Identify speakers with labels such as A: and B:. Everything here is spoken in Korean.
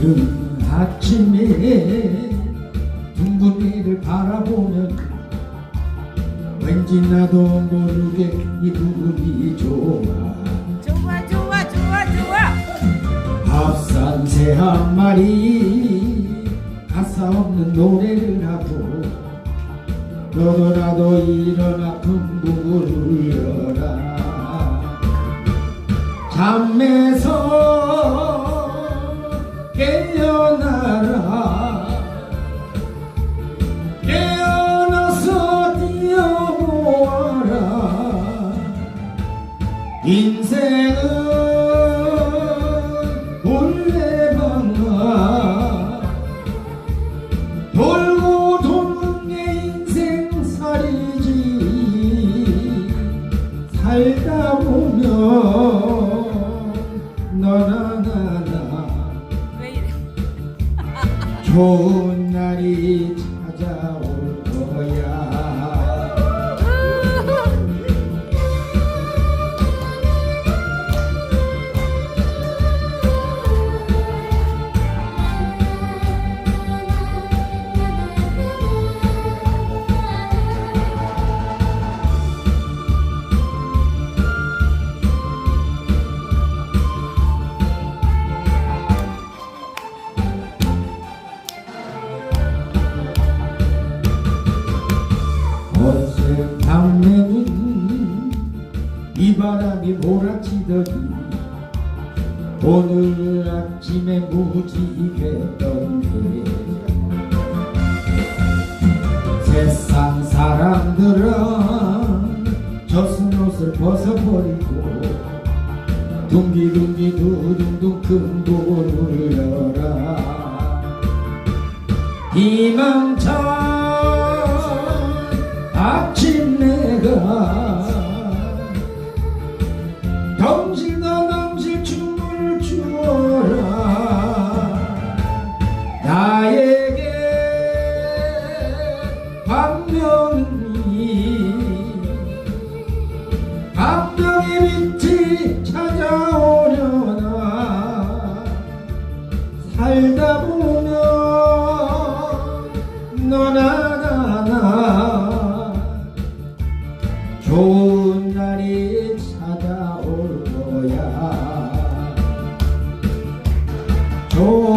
A: 이른 아침에 둥근 해를 바라보면 왠지 나도 모르게 이 부분이 좋아
B: 좋아 좋아 좋아. 좋아.
A: 밥산 새 한 마리 가사 없는 노래를 하고 너도 나도 이런 아픈 부부를 울려라. 잠에서 깨어나라. 깨어나서 뛰어보아라. 인생은 올레방아. 돌고 도는 게 인생살이지. 살다 보면 좋은 날이 이 바람이 몰아치더니 오늘 아침에 무지개던 게 세상 사람들은 젖은 옷을 벗어버리고 둥기둥기 두둥둥 큰 돌을 울려라. 희망 덩실다 덩실 춤을 추어라. 나에게 광명이 광명의 빛이 찾아오려나. 살다 보면 너나 나나. 좋 Oh.